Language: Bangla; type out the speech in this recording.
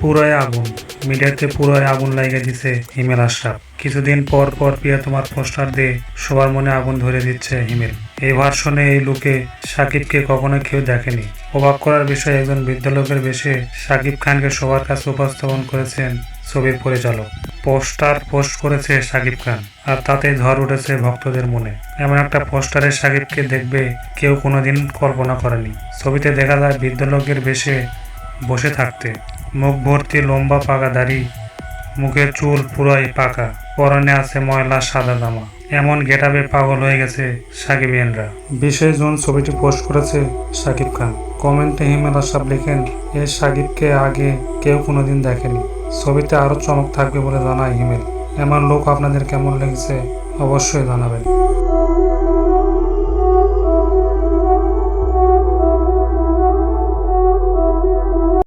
পুরাই আগুন। মিডিয়াতে পুরাই আগুন লাগিয়ে দিছে হিমেল আশরাফ। কিছুদিন পর পর প্রিয়া তোমার পোস্টার দিয়ে সবার মনে আগুন ধরে দিচ্ছে হিমেল। এই ভার্সনে এই লুকে সাকিবকে কখনো কেউ দেখেনি। অবাক করার বিষয়, একজন বৃদ্ধ লোকের বেশে সাকিব খানকে সবার কাছে উপস্থাপন করেছেন ছবির পরিচালক। পোস্টার পোস্ট করেছে সাকিব খান, আর তাতে ঝড় উঠেছে ভক্তদের মনে। এমন একটা পোস্টারে সাকিবকে দেখবে কেউ কোনোদিন কল্পনা করেনি। ছবিতে দেখা যায় বৃদ্ধ লোকের বেশে বসে থাকতে। মুখ ভর্তি লম্বা পাকা দাড়ি মুখের চুল পুরাই পাকা। পরনে আছে ময়লা, সাদা জামা। এমন গেটাবে পাগল হয়ে গেছে সাকিব সাকিবিয়ানরা। বিশে জুন ছবিটি পোস্ট করেছে সাকিব খান। কমেন্টে হিমেল আশরাফ লেখেন, এ সাকিবকে আগে কেউ কোনোদিন দেখেনি। ছবিতে আরও চমক থাকবে বলে জানায় হিমেল। এমন লোক আপনাদের কেমন লেগেছে অবশ্যই জানাবেন।